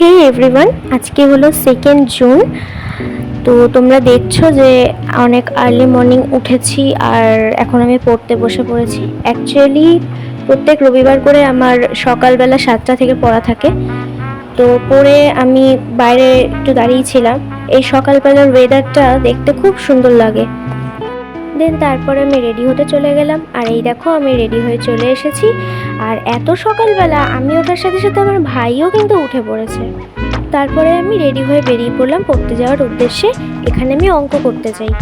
হে everyone আজকে হলো second June তো তোমরা দেখছ যে অনেক আর্লি মর্নিং উঠেছি আর এখন আমি পড়তে বসে পড়েছি। অ্যাকচুয়ালি প্রত্যেক রবিবার করে আমার সকালবেলা সাতটা থেকে পড়া থাকে। তো পড়ে আমি বাইরে একটু দাঁড়িয়েছিলাম এই সকালবেলার ওয়েদারটা দেখতে খুব সুন্দর লাগে। দেন, তারপরে আমি রেডি হতে চলে গেলাম। আর এই দেখো, আমি রেডি হয়ে চলে এসেছি। আর এত সকালবেলা আমি ওঠার সাথে সাথে আমার ভাইও কিন্তু উঠে পড়েছে। তারপরে আমি রেডি হয়ে বেরিয়ে পড়লাম পড়তে যাওয়ার উদ্দেশ্যে। এখানে আমি অঙ্ক করতে চাই।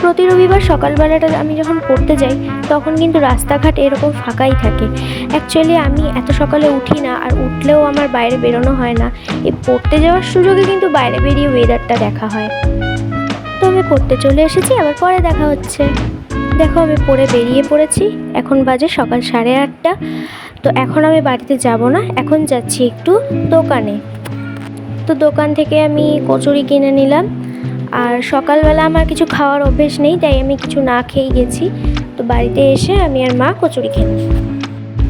প্রতি রবিবার সকালবেলাটা আমি যখন পড়তে যাই, তখন কিন্তু রাস্তাঘাট এরকম ফাঁকাই থাকে। অ্যাকচুয়ালি আমি এত সকালে উঠি না, আর উঠলেও আমার বাইরে বেরোনো হয় না। এই পড়তে যাওয়ার সুযোগে কিন্তু বাইরে বেরিয়ে ওয়েদারটা দেখা হয়। আমি পড়তে চলে এসেছি, আবার পরে দেখা হচ্ছে। দেখো, আমি পড়ে বেরিয়ে পড়েছি। এখন বাজে সকাল সাড়ে আটটা। তো এখন আমি বাড়িতে যাব না, এখন যাচ্ছি একটু দোকানে। তো দোকান থেকে আমি কচুরি কিনে নিলাম। আর সকালবেলা আমার কিছু খাওয়ার অভ্যেস নেই, তাই আমি কিছু না খেয়ে গেছি। তো বাড়িতে এসে আমি আর মা কচুরি খেলাম।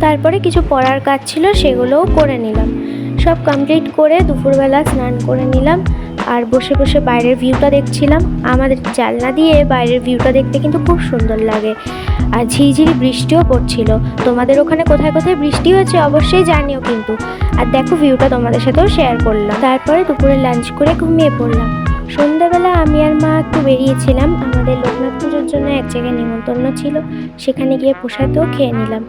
তারপরে কিছু পড়ার কাজ ছিল, সেগুলোও করে নিলাম। সব কমপ্লিট করে দুপুরবেলা স্নান করে নিলাম। আর বসে বসে বাইরের ভিউটা দেখছিলাম। আমাদের জানলা দিয়ে বাইরের ভিউটা দেখতে কিন্তু খুব সুন্দর লাগে। আর ঝিরিঝিরি বৃষ্টিও পড়ছিল। তোমাদের ওখানে কোথায় কোথায় বৃষ্টি হয়েছে অবশ্যই জানিও কিন্তু। আর দেখো ভিউটা তোমাদের সাথেও শেয়ার করলাম। তারপরে দুপুরে লাঞ্চ করে ঘুমিয়ে পড়লাম। সন্ধ্যাবেলা আমি আর মা একটু বেরিয়েছিলাম। আমাদের লোকনাথ পুজোর জন্য এক জায়গায় নিমন্ত্রণ ছিল। সেখানে গিয়ে প্রসাদও খেয়ে নিলাম।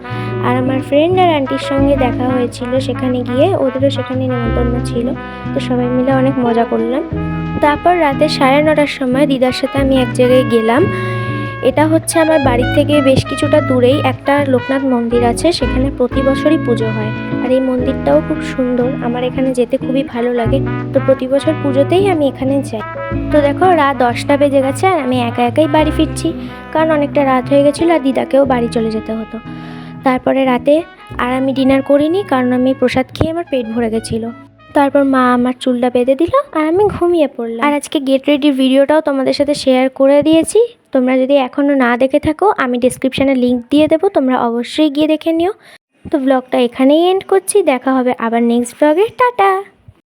আর আমার ফ্রেন্ড আর আন্টির সঙ্গে দেখা হয়েছিল। সেখানে গিয়ে ওদেরও সেখানে নিমন্ত্রণ ছিল। তো সবাই মিলে অনেক মজা করলাম। তারপর রাতে সাড়ে নটার সময় দিদার সাথে আমি এক জায়গায় গেলাম। এটা হচ্ছে আমার বাড়ি থেকে বেশ কিছুটা দূরেই একটা লোকনাথ মন্দির আছে, সেখানে প্রতি বছরই পুজো হয়। আর এই মন্দিরটাও খুব সুন্দর, আমার এখানে যেতে খুবই ভালো লাগে। তো প্রতি বছর পুজোতেই আমি এখানে যাই। তো দেখো, রাত দশটা বেজে গেছে আর আমি একা একাই বাড়ি ফিরছি। কারণ অনেকটা রাত হয়ে গেছিল আর দিদাকেও বাড়ি চলে যেতে হতো। তারপরে রাতে আর আমি ডিনার করিনি, কারণ আমি প্রসাদ খেয়ে আমার পেট ভরে গেছিল। তারপর মা আমার চুলটা বেঁধে দিল আর আমি ঘুমিয়ে পড়লাম। আর আজকে গেট রেডির ভিডিওটাও তোমাদের সাথে শেয়ার করে দিয়েছি। তোমরা যদি এখনও না দেখে থাকো, আমি ডিসক্রিপশানে লিঙ্ক দিয়ে দেবো, তোমরা অবশ্যই গিয়ে দেখে নিও। তো ব্লগটা এখানেই এন্ড করছি, দেখা হবে আবার নেক্সট ব্লগে টাটা!